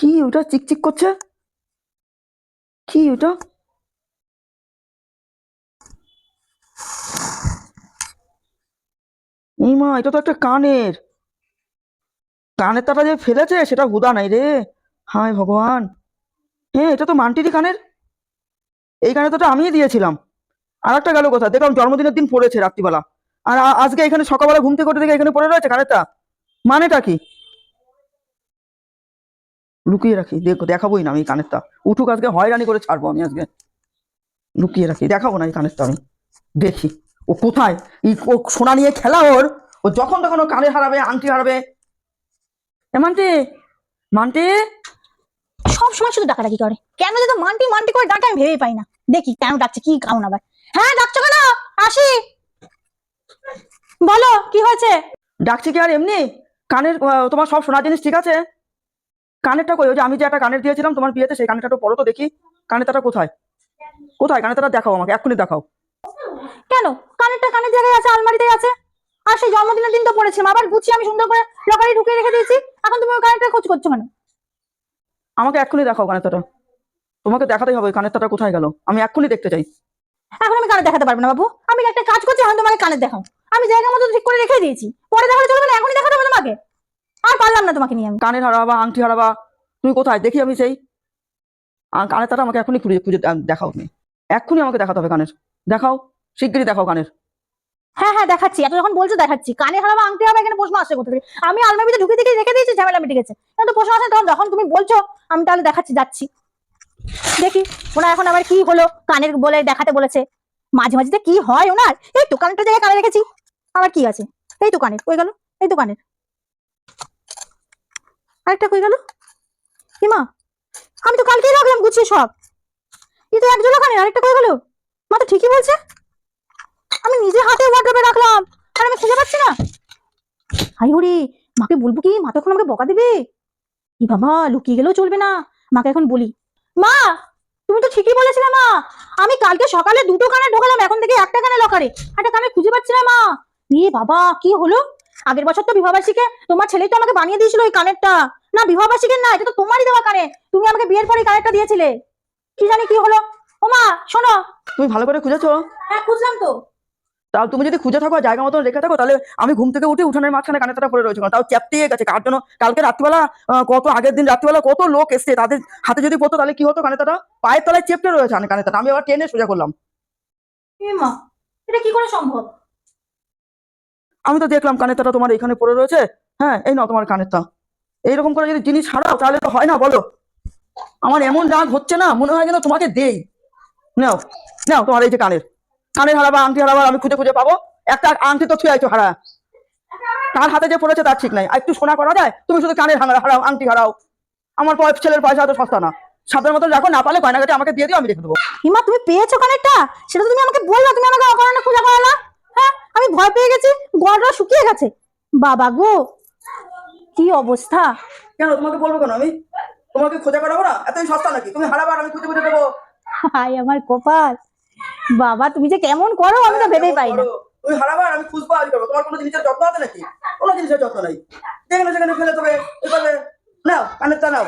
কি ওটা চিকচিক করছে? কি ওটা? এই মা এটা তো একটা কানের। কানের তাটা যে ফেলেছে, সেটা হুদা নাই রে। হায় ভগবান। হ্যাঁ এটা তো মান্টিরই কানের। এই কানের তাটা আমিই দিয়েছিলাম। আর একটা গেল কথা দেখলাম জন্মদিনের দিন পড়েছে রাত্রিবেলা। আর আজকে এখানে সকালবেলা ঘুম থেকে উঠে দেখে এখানে পড়ে রয়েছে কানেরটা? মানেটা কি? লুকিয়ে রাখি। দেখো দেখাবোই না আমি কানেরটা। উঠুক আজকে হয়রানি করে ছাড়বো আমি আজকে। লুকিয়ে রাখি। দেখাবো না এই কানেরটা আমি। দেখি। ও কোথায়? এই ও সোনা নিয়ে খেলা ওর। ও যখন তখন ও কানে হারাবে আংটি হারাবে। এ মান্টি মান্টি। সব সময় শুধু ডাকাডাকি করে। কেন যে তো মান্টি মান্টি করে ডাকে আমি ভেবেই পাই না। দেখি কেন ডাকছে কি কারণ আবার। হ্যাঁ ডাকছো কেন? আসি। বলো কি হয়েছে? ডাকছি কি আর এমনি? কানের তোমার সব সোনার জিনিস ঠিক আছে? কানেরটা কই? ওই যে আমি যে একটা কানের দিয়েছিলাম তোমার বিয়েতে সেই কানেরটা পড়ো তো দেখি। কানেরটা কোথায়? কোথায়? কানেরটা দেখাও আমাকে এক্ষুনি দেখাও। কেন? কানেরটা কানের জায়গায় আছে আলমারিতে আছে। আর সেই জন্মদিনের দিন তো পড়েছিলাম আবার গুছিয়ে আমি সুন্দর করে লকারে ঢুকিয়ে রেখে দিয়েছি। এখন তুমি ওই কানেরটা খোঁজ করছ কেন? আমাকে এক্ষুনি দেখাও কানেরটা তোমাকে দেখাতেই হবে কানেরটা কোথায় গেল। আমি এক্ষুনি দেখতে চাই। এখন আমি কানে দেখাতে পারব না বাবু। আমি একটা কাজ করছি এখন তোমাকে কানে দেখাও। আমি জায়গা মতো ঠিক করে রেখে দিয়েছি। পরে দেখালে চলবে না এখনই দেখাতে হবে তোমাকে। আর পারলাম না তোমাকে নিয়ে আমি। কানের হারাবা আংটি হারাবা তুমি কোথায়? দেখি আমি সেই। কানের তাটা আমাকে এখনই খুঁজে খুঁজে দেখাও তুমি। এক্ষুনি আমাকে দেখাতে হবে কানের। দেখাও শিগগিরই দেখাও কানের। হ্যাঁ হ্যাঁ দেখাচ্ছি। এত যখন বলছো দেখাচ্ছি। কানে হারাবা আংটি হবে এখানে প্রশ্ন আসছে কোথা থেকে? আমি আলমারিতে ঢুকে থেকে রেখে দিয়েছি ঝামেলা মিটে গেছে। এখন তো প্রশ্ন আসে তখন যখন তুমি বলছো আমি তাহলে দেখাচ্ছি যাচ্ছি। দেখি ওনার এখন আবার কি হলো? কানের বলে দেখাতে বলেছে। মাঝে মাঝে কি হয় ওনার? এই তো কানেরটা জায়গায় কানে রেখেছি। আবার কি আছে? এই তো কানের কই গেল? এই তো কানের। আরেকটা কই গেল? হিমা, আমি তো কালকেই রাখলাম গুছিয়ে সব। তো এক জোড়া কানের আরেকটা কই গেল? মা তো ঠিকই বলছে। আমি নিজে হাতে রাখলাম, আর আমি খুঁজে পাচ্ছি না। হাই হরি, মাকে বলব কি? মা আমাকে বকা দেবে। ই বাবা, লুকিয়ে গেলেও চলবে না। মাকে এখন বলি, মা, তুমি তো ঠিকই বলেছিলে মা। আমি কালকে সকালে দুটো কানে ঢোকালাম, এখন থেকে একটা কানে লকারে। একটা কানে খুঁজে পাচ্ছি না মা। বাবা, কি হলো? আগের বছর তো বিবাহবার্ষিকে তোমার ছেলেই তো আমাকে বানিয়ে দিয়েছিল ওই কানেরটা। না বিবাহবার্ষিকের না এটা তো তোমারই দেওয়া কানে। তুমি আমাকে বিয়ের পরে কানেরটা দিয়েছিলে। কি জানি কি হলো? ও মা শোনো। তুমি ভালো করে খুঁজেছো? হ্যাঁ খুঁজলাম তো। তাও তুমি যদি খুঁজে থাকো জায়গা মতো রেখে থাকো তাহলে আমি ঘুম থেকে উঠে উঠানের মাঝখানে কানেরটা পড়ে রয়েছে। তাও চ্যাপটিয়ে গেছে। কার জন্য? কালকে রাত্রিবেলা কত আগের দিন রাত্রিবেলা কত লোক এসছে। তাদের হাতে যদি পড়তো তাহলে কি হতো কানেরটা পায়ের তলায় চেপটে রয়েছে কানেরটা। আমি আবার ট্রেনে সোজা করলাম। এটা কি করে সম্ভব? আমি তো দেখলাম কানেরটা তোমার এখানে পড়ে রয়েছে। হ্যাঁ এই নাও তোমার কানেরটা এইরকম করে যদি জিনিস হারাও, তাহলে তো হয় না, বলো। আমার এমন রাগ হচ্ছে না, মনে হয় যেন তোমাকে দেই। নাও নাও তোমার এই যে কানের। কানের হারাবা, আংটি হারাবা, আমি খুঁজে খুঁজে পাবো। একটা আংটি তো ছুঁয়ে আইছো, হারা। তার হাতে যে পড়েছে তার ঠিক নাই। একটু সোনা করা যায়? তুমি শুধু কানের হারা- হারাও, আংটি হারাও। আমার ছেলের পয়সা তো সস্তা না। সাপের মতো রাখো, না পালে গয়নাগাটি আমাকে দিয়ে দিও, আমি রেখে দেবো। হিমা, তুমি পেয়েছ কানেরটা? সেটা তুমি আমাকে বললা, তুমি আমাকে অকারণে খোঁজা করালা। হ্যাঁ আমি ভয় পেয়ে গেছি গড়টা শুকিয়ে গেছে। বাবা গো কি অবস্থা? কেন তোমাকে বলব কেন আমি? তোমাকে খোঁজা করাবো না? এতই সস্তা নাকি? তুমি হারাবার আমি খুঁজে খুঁজে দেবো। হাই আমার কপাল। বাবা তুমি যে কেমন করো আমি তো ভেবেই পাই না। তুমি হারাবার আমি খুঁজবো আজ করব তোমার কোনো জিনিসের যত্ন আছে নাকি? কোনো জিনিসের যত্ন নাই। যেখানে সেখানে ফেলে দেবে এ করবে। নাও কানেরটা নাও।